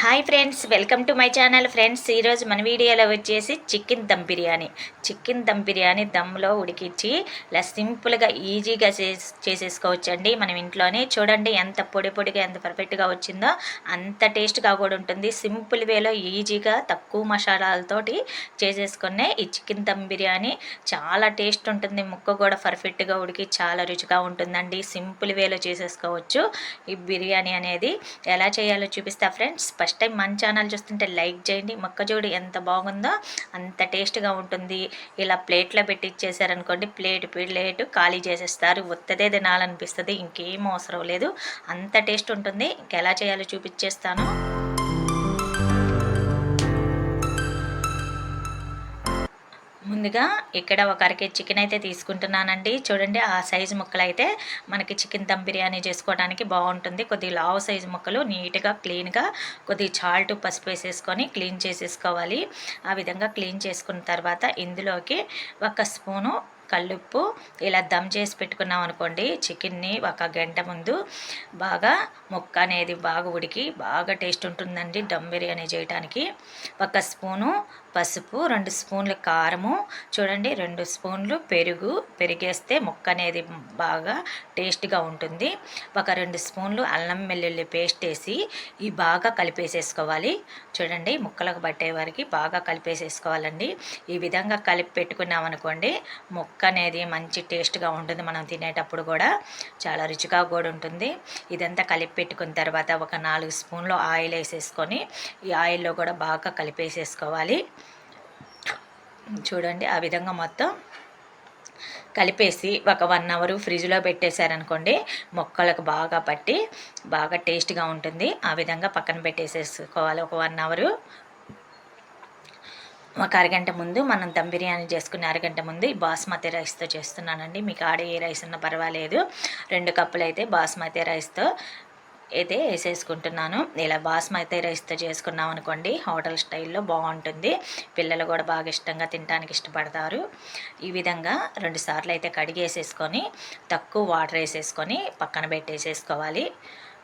Hi friends welcome to my channel friends. ఈరోజు మన వీడియోలో వచ్చేసి చికెన్ దమ్ బిర్యానీ. చికెన్ దమ్ బిర్యానీ దమ్లో ఉడికించి ఇలా సింపుల్గా ఈజీగా చేస్ చేసేసుకోవచ్చండి. మనం ఇంట్లోనే చూడండి ఎంత పొడి పొడిగా ఎంత పర్ఫెక్ట్గా వచ్చిందో అంత టేస్ట్గా కూడా ఉంటుంది. సింపుల్ వేలో ఈజీగా తక్కువ మసాలాలతోటి చేసేసుకునే ఈ చికెన్ దమ్ బిర్యానీ చాలా టేస్ట్ ఉంటుంది. ముక్క కూడా పర్ఫెక్ట్గా ఉడికి చాలా రుచిగా ఉంటుందండి. సింపుల్ వేలో చేసేసుకోవచ్చు. ఈ బిర్యానీ అనేది ఎలా చేయాలో చూపిస్తా ఫ్రెండ్స్. ఫస్ట్ టైం మన ఛానల్ చూస్తుంటే లైక్ చేయండి. మొక్కజోడి ఎంత బాగుందో అంత టేస్ట్గా ఉంటుంది. ఇలా ప్లేట్లో పెట్టి ఇచ్చేసారనుకోండి ప్లేట్ ప్లేట్ ఖాళీ చేసేస్తారు. ఒత్తదే తినాలనిపిస్తుంది. ఇంకేం అవసరం లేదు. అంత టేస్ట్ ఉంటుంది. ఇంకెలా చేయాలో చూపించేస్తాను ముందుగా ఇక్కడ ఒక అరకే చికెన్ అయితే తీసుకుంటున్నానండి. చూడండి ఆ సైజు ముక్కలు అయితే మనకి చికెన్ దమ్ బిర్యానీ చేసుకోవడానికి బాగుంటుంది. కొద్దిగా లావు సైజు ముక్కలు నీట్గా క్లీన్గా కొద్ది చాల్ట్ పసుపు వేసేసుకొని క్లీన్ చేసేసుకోవాలి. ఆ విధంగా క్లీన్ చేసుకున్న తర్వాత ఇందులోకి ఒక స్పూను కల్లుప్పు ఇలా దమ్ చేసి పెట్టుకున్నాం అనుకోండి చికెన్ని ఒక గంట ముందు బాగా ముక్క అనేది బాగా ఉడికి బాగా టేస్ట్ ఉంటుందండి దమ్ బిర్యానీ చేయడానికి ఒక స్పూను పసుపు రెండు స్పూన్లు కారము చూడండి రెండు స్పూన్లు పెరుగు పెరిగేస్తే ముక్క అనేది బాగా టేస్ట్గా ఉంటుంది. ఒక రెండు స్పూన్లు అల్లం వెల్లుల్లి పేస్ట్ వేసి ఈ బాగా కలిపేసేసుకోవాలి. చూడండి ముక్కలకు పట్టే వారికి బాగా కలిపేసేసుకోవాలండి. ఈ విధంగా కలిపి పెట్టుకున్నాం అనుకోండి ముక్క అనేది మంచి టేస్ట్గా ఉంటుంది మనం తినేటప్పుడు కూడా. చాలా రుచిగా కూడా ఉంటుంది. ఇదంతా కలిపి పెట్టుకున్న తర్వాత ఒక నాలుగు స్పూన్లు ఆయిల్ వేసేసుకొని ఈ ఆయిల్లో కూడా బాగా కలిపేసేసుకోవాలి. చూడండి ఆ విధంగా మొత్తం కలిపేసి ఒక వన్ అవర్ ఫ్రిడ్జ్లో పెట్టేశారనుకోండి మొక్కలకు బాగా పట్టి బాగా టేస్ట్గా ఉంటుంది. ఆ విధంగా పక్కన పెట్టేసేసుకోవాలి. ఒక వన్ అవరు ఒక అరగంట ముందు మనం దమ్ బిర్యానీ చేసుకునే అరగంట ముందు ఈ బాస్మతి రైస్తో చేస్తున్నానండి. మీకు ఆడ ఏ రైస్ ఉన్నా పర్వాలేదు. రెండు కప్పులు అయితే బాస్మతి రైస్తో అయితే వేసేసుకుంటున్నాను. ఇలా బాస్మతి రైస్తో చేసుకున్నాం అనుకోండి. హోటల్ స్టైల్లో బాగుంటుంది. పిల్లలు కూడా బాగా ఇష్టంగా తినడానికి ఇష్టపడతారు. ఈ విధంగా రెండు సార్లు అయితే కడిగేసేసుకొని తక్కువ వాటర్ వేసేసుకొని పక్కన పెట్టేసేసుకోవాలి.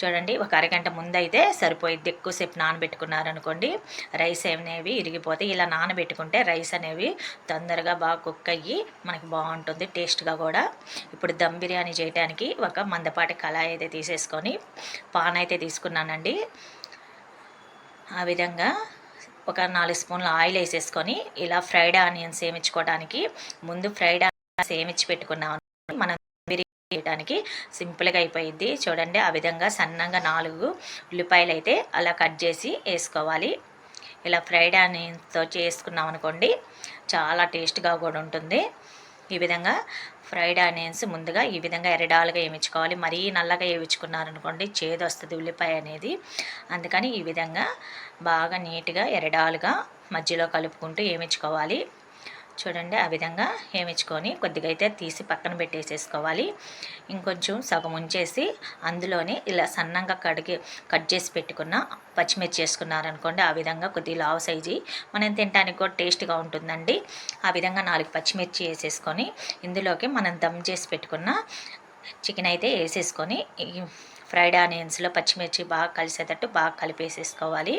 చూడండి ఒక అరగంట ముందైతే సరిపోయిద్ది. ఎక్కువసేపు నానబెట్టుకున్నారనుకోండి రైస్ అనేవి ఇరిగిపోతే ఇలా నానబెట్టుకుంటే రైస్ అనేవి తొందరగా బాగా కుక్ అయ్యి మనకి బాగుంటుంది టేస్ట్గా కూడా. ఇప్పుడు దమ్ బిర్యానీ చేయడానికి ఒక మందపాటి కళాయి అయితే తీసేసుకొని పాన్ అయితే తీసుకున్నానండి. ఆ విధంగా ఒక నాలుగు స్పూన్లు ఆయిల్ వేసేసుకొని ఇలా ఫ్రైడ్ ఆనియన్స్ ఏమిచ్చుకోవడానికి ముందు ఫ్రైడ్ ఆనియన్స్ ఏమిచ్చి పెట్టుకున్నాం. మనం చేయడానికి సింపుల్గా అయిపోయింది చూడండి ఆ విధంగా సన్నగా నాలుగు ఉల్లిపాయలు అయితే అలా కట్ చేసి వేసుకోవాలి. ఇలా ఫ్రైడ్ ఆనియన్స్తో చేసుకున్నాం అనుకోండి చాలా టేస్ట్గా కూడా ఉంటుంది. ఈ విధంగా ఫ్రైడ్ ఆనియన్స్ ముందుగా ఈ విధంగా ఎరడాలుగా వేయించుకోవాలి మరీ నల్లగా వేయించుకున్నారనుకోండి చేదు వస్తుంది ఉల్లిపాయ అనేది. అందుకని ఈ విధంగా బాగా నీట్గా ఎరడాలుగా మధ్యలో కలుపుకుంటూ వేయించుకోవాలి చూడండి ఆ విధంగా ఏమిచ్చుకొని కొద్దిగా అయితే తీసి పక్కన పెట్టేసేసుకోవాలి. ఇంకొంచెం సగం ఉంచేసి అందులోనే ఇలా సన్నంగా కడిగి కట్ చేసి పెట్టుకున్న పచ్చిమిర్చి చేసుకున్నారనుకోండి ఆ విధంగా కొద్దిగా లావు సైజు మనం తినడానికి కూడా టేస్ట్గా ఉంటుందండి. ఆ విధంగా నాలుగు పచ్చిమిర్చి వేసేసుకొని ఇందులోకి మనం దమ్ చేసి పెట్టుకున్న చికెన్ అయితే వేసేసుకొని ఫ్రైడ్ ఆనియన్స్లో పచ్చిమిర్చి బాగా కలిసేటట్టు బాగా కలిపేసేసుకోవాలి.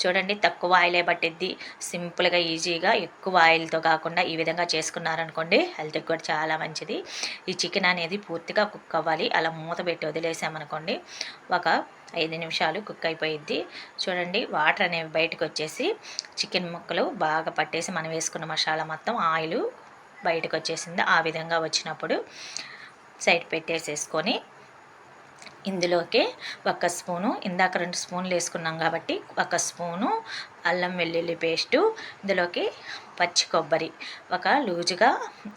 చూడండి తక్కువ ఆయిలే పట్టిద్ది. సింపుల్గా ఈజీగా ఎక్కువ ఆయిల్తో కాకుండా ఈ విధంగా చేసుకున్నారనుకోండి హెల్త్కి కూడా చాలా మంచిది. ఈ చికెన్ అనేది పూర్తిగా కుక్ అవ్వాలి. అలా మూత పెట్టి వదిలేసామనుకోండి ఒక ఐదు నిమిషాలు కుక్ అయిపోయిద్ది. చూడండి వాటర్ అనేవి బయటకు వచ్చేసి చికెన్ ముక్కలు బాగా పట్టేసి మనం వేసుకున్న మసాలా మొత్తం ఆయిల్ బయటకు వచ్చేసింది. ఆ విధంగా వచ్చినప్పుడు సైడ్ పెట్టేసేసుకొని ఇందులోకి ఒక స్పూను ఇందాక రెండు స్పూన్లు వేసుకున్నాం కాబట్టి ఒక స్పూను అల్లం వెల్లుల్లి పేస్టు ఇందులోకి పచ్చి కొబ్బరి. ఒక లూజుగా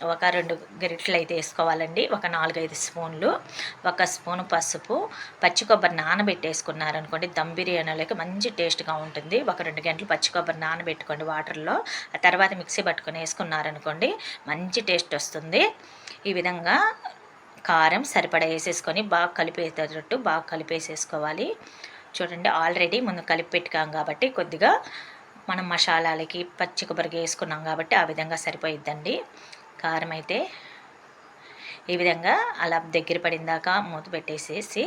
ఒక రెండు గరిటెలు అయితే వేసుకోవాలండి. ఒక నాలుగైదు స్పూన్లు. ఒక స్పూను పసుపు. పచ్చి కొబ్బరి నానబెట్టేసుకున్నారనుకోండి దమ్ బిర్యానీలోకి మంచి టేస్ట్గా ఉంటుంది. ఒక రెండు గంటలు పచ్చి కొబ్బరి నానబెట్టుకోండి వాటర్లో. ఆ తర్వాత మిక్సీ పట్టుకొని వేసుకున్నారనుకోండి మంచి టేస్ట్ వస్తుంది. ఈ విధంగా కారం సరిపడా వేసేసుకొని బాగా కలిపేటట్టు బాగా కలిపేసేసుకోవాలి. చూడండి ఆల్రెడీ ముందు కలిపి పెట్టుకాం కాబట్టి కొద్దిగా మనం మసాలాలకి పచ్చి కొబ్బరికి వేసుకున్నాం కాబట్టి ఆ విధంగా సరిపోయిద్దండి. కారం అయితే ఈ విధంగా అలా దగ్గర పడిందాక మూత పెట్టేసేసి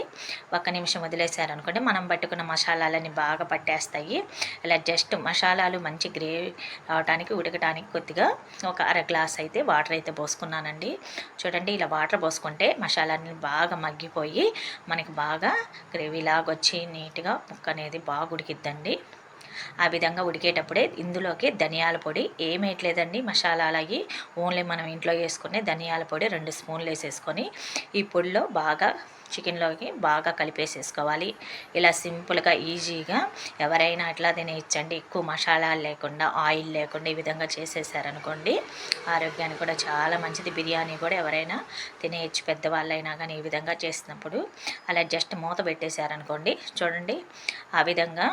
ఒక్క నిమిషం వదిలేసారనుకోండి మనం పట్టుకున్న మసాలాలని బాగా పట్టేస్తాయి. ఇలా జస్ట్ మసాలాలు మంచి గ్రేవీ రావడానికి ఉడకడానికి కొద్దిగా ఒక అర గ్లాస్ అయితే వాటర్ అయితే పోసుకున్నానండి. చూడండి ఇలా వాటర్ పోసుకుంటే మసాలాన్ని బాగా మగ్గిపోయి మనకి బాగా గ్రేవీ లాగొచ్చి నీట్గా ముక్క అనేది బాగా ఉడికిద్దండి. ఆ విధంగా ఉడికేటప్పుడే ఇందులోకి ధనియాల పొడి ఏమేయట్లేదండి మసాలాలకి ఓన్లీ మనం ఇంట్లో వేసుకునే ధనియాల పొడి రెండు స్పూన్లు వేసేసుకొని ఈ పొడిలో బాగా చికెన్లోకి బాగా కలిపేసేసుకోవాలి. ఇలా సింపుల్గా ఈజీగా ఎవరైనా అట్లా తినేయచ్చండి. ఎక్కువ మసాలాలు లేకుండా ఆయిల్ లేకుండా ఈ విధంగా చేసేసారనుకోండి ఆరోగ్యానికి కూడా చాలా మంచిది. బిర్యానీ కూడా ఎవరైనా తినేయచ్చు పెద్దవాళ్ళైనా కానీ ఈ విధంగా చేసినప్పుడు. అలా జస్ట్ మూత పెట్టేశారనుకోండి చూడండి ఆ విధంగా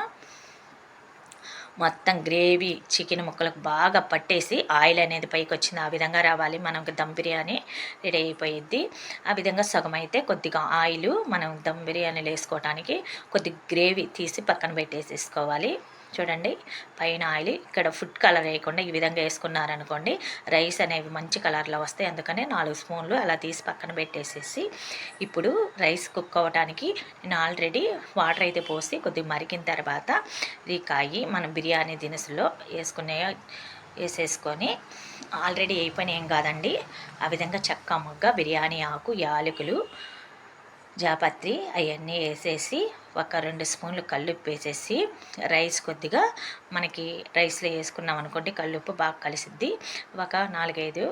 మొత్తం గ్రేవీ చికెన్ ముక్కలకు బాగా పట్టేసి ఆయిల్ అనేది పైకి వచ్చింది. ఆ విధంగా రావాలి. మనం దమ్ బిర్యానీ రెడీ అయిపోయిద్ది. ఆ విధంగా సగం అయితే కొద్దిగా ఆయిల్ మనం దమ్ బిర్యానీలు వేసుకోవడానికి కొద్ది గ్రేవీ తీసి పక్కన పెట్టేసేసుకోవాలి. చూడండి. పైన ఆయిల్ ఇక్కడ ఫుడ్ కలర్ వేయకుండా ఈ విధంగా వేసుకున్నారనుకోండి రైస్ అనేవి మంచి కలర్లో వస్తాయి. అందుకనే నాలుగు స్పూన్లు అలా తీసి పక్కన పెట్టేసేసి ఇప్పుడు రైస్ కుక్ అవ్వడానికి నేను ఆల్రెడీ వాటర్ అయితే పోసి కొద్దిగా మరిగిన తర్వాత ఇది కాయి మనం బిర్యానీ దినుసులో వేసుకునే వేసేసుకొని ఆల్రెడీ అయిపోయిన ఏం కాదండి. ఆ విధంగా చక్క ముగ్గ బిర్యానీ ఆకు యాలకులు జాపత్రి అవన్నీ వేసేసి ఒక రెండు స్పూన్లు కల్లుప్పు వేసేసి రైస్ కొద్దిగా మనకి రైస్లో వేసుకున్నాం అనుకోండి కల్లుప్పు బాగా కలిసిద్ది. ఒక నాలుగైదు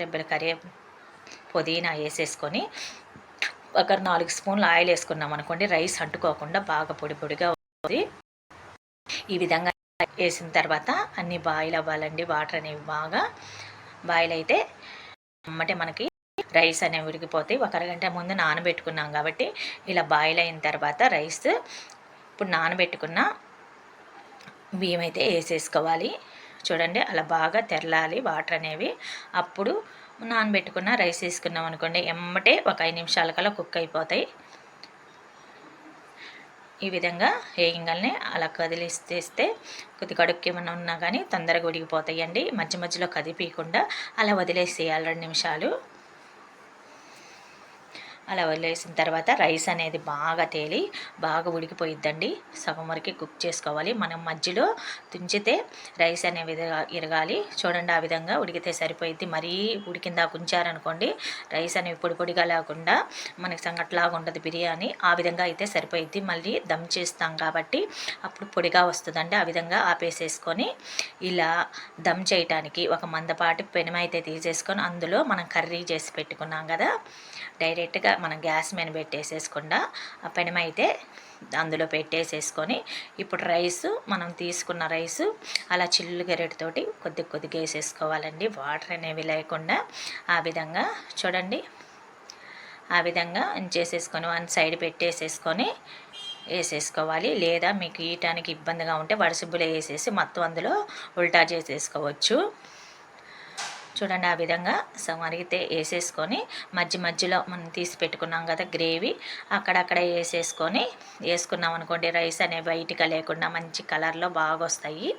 రెబ్బల కరే పుదీనా వేసేసుకొని ఒక నాలుగు స్పూన్లు ఆయిల్ వేసుకున్నాం అనుకోండి రైస్ అంటుకోకుండా బాగా పొడి పొడిగా వస్తుంది ఈ విధంగా వేసిన తర్వాత అన్నీ బాయిల్ అవ్వాలండి. వాటర్ అనేవి బాగా బాయిల్ అయితే అమ్మటే మనకి రైస్ అనేవి ఉడికిపోతాయి ఒక అరగంట ముందు నానబెట్టుకున్నాం కాబట్టి ఇలా బాయిల్ అయిన తర్వాత రైస్ ఇప్పుడు నానబెట్టుకున్న బియ్యం అయితే వేసేసుకోవాలి. చూడండి అలా బాగా తెరలాలి వాటర్ అనేవి. అప్పుడు నానబెట్టుకున్న రైస్ వేసుకున్నాం అనుకోండి ఎమ్మటే ఒక ఐదు నిమిషాల కల్లా కుక్ అయిపోతాయి. ఈ విధంగా వేయంగానే అలా కదిలిస్తేస్తే కొద్ది కడుక్కి ఏమన్నా ఉన్నా కానీ తొందరగా ఉడికిపోతాయండి. మధ్య మధ్యలో కదిపీయకుండా అలా వదిలేసేయాలి రెండు నిమిషాలు. అలా వదిలేసిన తర్వాత రైస్ అనేది బాగా తేలి బాగా ఉడికిపోయిద్దండి. సగం వరకు కుక్ చేసుకోవాలి. మనం మధ్యలో తుంచితే రైస్ అనే విధంగా ఇరగాలి. చూడండి ఆ విధంగా ఉడికితే సరిపోయిద్ది. మరీ ఉడికిందా ఉంచారనుకోండి రైస్ అనేవి పొడి పొడిగా లేకుండా మనకి సంగట్లాగా ఉండదు బిర్యానీ. ఆ విధంగా అయితే సరిపోయిద్ది. మళ్ళీ దమ్ చేస్తాం కాబట్టి అప్పుడు పొడిగా వస్తుందండి. ఆ విధంగా ఆపేసేసుకొని ఇలా దమ్ చేయటానికి ఒక మందపాటి పెనమైతే తీసేసుకొని అందులో మనం కర్రీ చేసి పెట్టుకున్నాం కదా. డైరెక్ట్గా మనం గ్యాస్ మీద పెట్టేసేసుకుండా ఆ పెనమైతే అందులో పెట్టేసేసుకొని ఇప్పుడు రైస్ మనం తీసుకున్న రైస్ అలా చిల్లు గెరెటితోటి కొద్ది కొద్దిగా వేసేసుకోవాలండి. వాటర్ అనేవి లేకుండా ఆ విధంగా చూడండి. ఆ విధంగా చేసేసుకొని వన్ సైడ్ పెట్టేసేసుకొని వేసేసుకోవాలి. లేదా మీకు ఈయటానికి ఇబ్బందిగా ఉంటే వడసిబ్బులు వేసేసి మొత్తం అందులో ఉల్టా చేసేసుకోవచ్చు. చూడండి ఆ విధంగా మరిగితే వేసేసుకొని మధ్య మధ్యలో మనం తీసి పెట్టుకున్నాం కదా గ్రేవీ అక్కడక్కడ వేసేసుకొని వేసుకున్నాం అనుకోండి రైస్ అనే వైట్గా లేకుండా మంచి కలర్లో బాగా వస్తాయి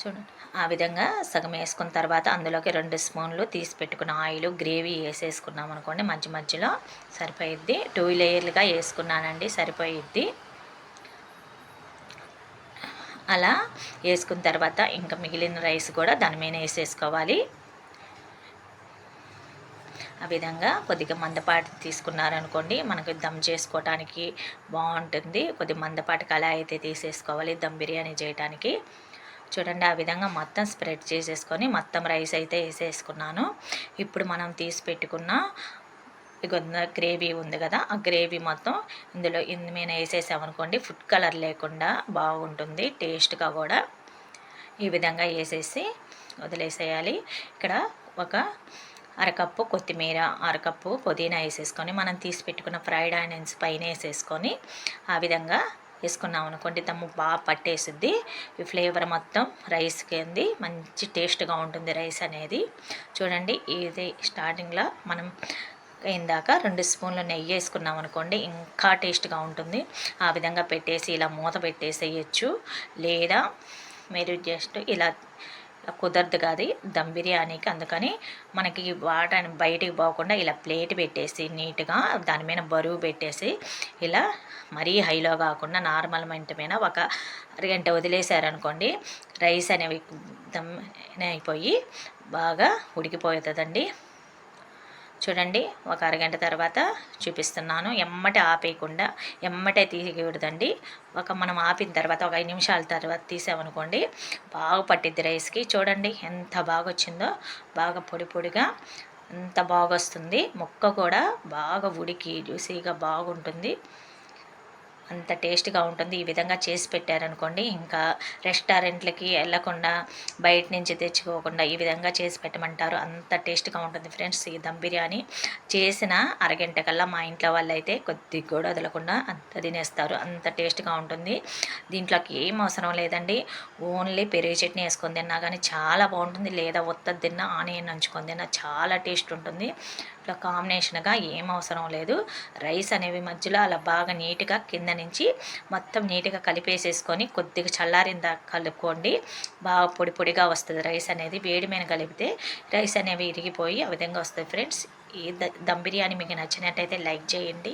చూడండి ఆ విధంగా సగం వేసుకున్న తర్వాత అందులోకి రెండు స్పూన్లు తీసి పెట్టుకున్న ఆయిల్ గ్రేవీ వేసేసుకున్నాం అనుకోండి మధ్య మధ్యలో సరిపోయిద్ది. టూ లేయర్లుగా వేసుకున్నానండి సరిపోయిద్ది. అలా వేసుకున్న తర్వాత ఇంకా మిగిలిన రైస్ కూడా దాని మీద వేసేసుకోవాలి. ఆ విధంగా కొద్దిగా మందపాటి తీసుకున్నారనుకోండి మనకు దమ్ చేసుకోవటానికి బాగుంటుంది. కొద్ది మందపాటి కళ అయితే తీసేసుకోవాలి దమ్ బిర్యానీ చేయడానికి చూడండి ఆ విధంగా మొత్తం స్ప్రెడ్ చేసేసుకొని మొత్తం రైస్ అయితే వేసేసుకున్నాను. ఇప్పుడు మనం తీసి పెట్టుకున్న ఇక గ్రేవీ ఉంది కదా ఆ గ్రేవీ మొత్తం ఇందులో ఇందు మీద వేసేసామనుకోండి ఫుడ్ కలర్ లేకుండా బాగుంటుంది టేస్ట్గా కూడా. ఈ విధంగా వేసేసి వదిలేసేయాలి. ఇక్కడ ఒక అరకప్పు కొత్తిమీర అరకప్పు పుదీనా వేసేసుకొని మనం తీసి పెట్టుకున్న ఫ్రైడ్ ఆనియన్స్ పైన వేసేసుకొని ఆ విధంగా వేసుకున్నాం అనుకోండి దమ్ము బాగా పట్టేసిద్ది. ఈ ఫ్లేవర్ మొత్తం రైస్కి అంది మంచి టేస్ట్గా ఉంటుంది రైస్ అనేది. చూడండి ఇది స్టార్టింగ్లో మనం ఇందాక రెండు స్పూన్లు నెయ్యి వేసుకున్నాం అనుకోండి ఇంకా టేస్ట్గా ఉంటుంది. ఆ విధంగా పెట్టేసి ఇలా మూత పెట్టేసేయచ్చు. లేదా మీరు జస్ట్ ఇలా కుదరదు కాదు దమ్ బిర్యానీకి. అందుకని మనకి వాటర్ బయటికి పోకుండా ఇలా ప్లేట్ పెట్టేసి నీట్గా దాని మీద బరువు పెట్టేసి ఇలా మరీ హైలో కాకుండా నార్మల్ మంట మీద ఒక అరగంట వదిలేసారనుకోండి రైస్ అనేవి దమ్ అయిపోయి బాగా ఉడికిపోతుందండి. చూడండి ఒక అరగంట తర్వాత చూపిస్తున్నాను. ఎమ్మట ఆపేయకుండా ఎమ్మటే తీయకూడదండి. ఒక మనం ఆపిన తర్వాత ఒక ఐదు నిమిషాల తర్వాత తీసామనుకోండి బాగా పట్టిద్ది రైస్కి. చూడండి ఎంత బాగా వచ్చిందో బాగా పొడి పొడిగా ఎంత బాగా వస్తుంది ముక్క కూడా బాగా ఉడికి జ్యూసీగా బాగుంటుంది. అంత టేస్ట్గా ఉంటుంది. ఈ విధంగా చేసి పెట్టారనుకోండి ఇంకా రెస్టారెంట్లకి వెళ్ళకుండా బయట నుంచి తెచ్చుకోకుండా ఈ విధంగా చేసి పెట్టమంటారు. అంత టేస్ట్గా ఉంటుంది ఫ్రెండ్స్ ఈ దమ్ బిర్యానీ. చేసిన అరగంట కల్లా మా ఇంట్లో వాళ్ళు అయితే కొద్దిగా కూడా వదలకుండా అంత తినేస్తారు. అంత టేస్ట్గా ఉంటుంది. దీంట్లోకి ఏం అవసరం లేదండి. ఓన్లీ పెరుగు చట్నీ వేసుకొని తిన్నా కానీ చాలా బాగుంటుంది. లేదా ఒత్తది తిన్నా ఆనియన్ నంచుకొని తిన్నా చాలా టేస్ట్ ఉంటుంది. ఇట్లా కాంబినేషన్గా ఏం అవసరం లేదు. రైస్ అనేవి మధ్యలో అలా బాగా నీట్గా కింద నుంచి మొత్తం నీట్గా కలిపేసేసుకొని కొద్దిగా చల్లారిందా కలుపుకోండి. బాగా పొడి పొడిగా వస్తుంది రైస్ అనేది. వేడి మీద కలిపితే రైస్ అనేవి ఇరిగిపోయి ఆ విధంగా వస్తుంది. ఫ్రెండ్స్ ఈ దమ్ బిర్యానీ మీకు నచ్చినట్టయితే లైక్ చేయండి.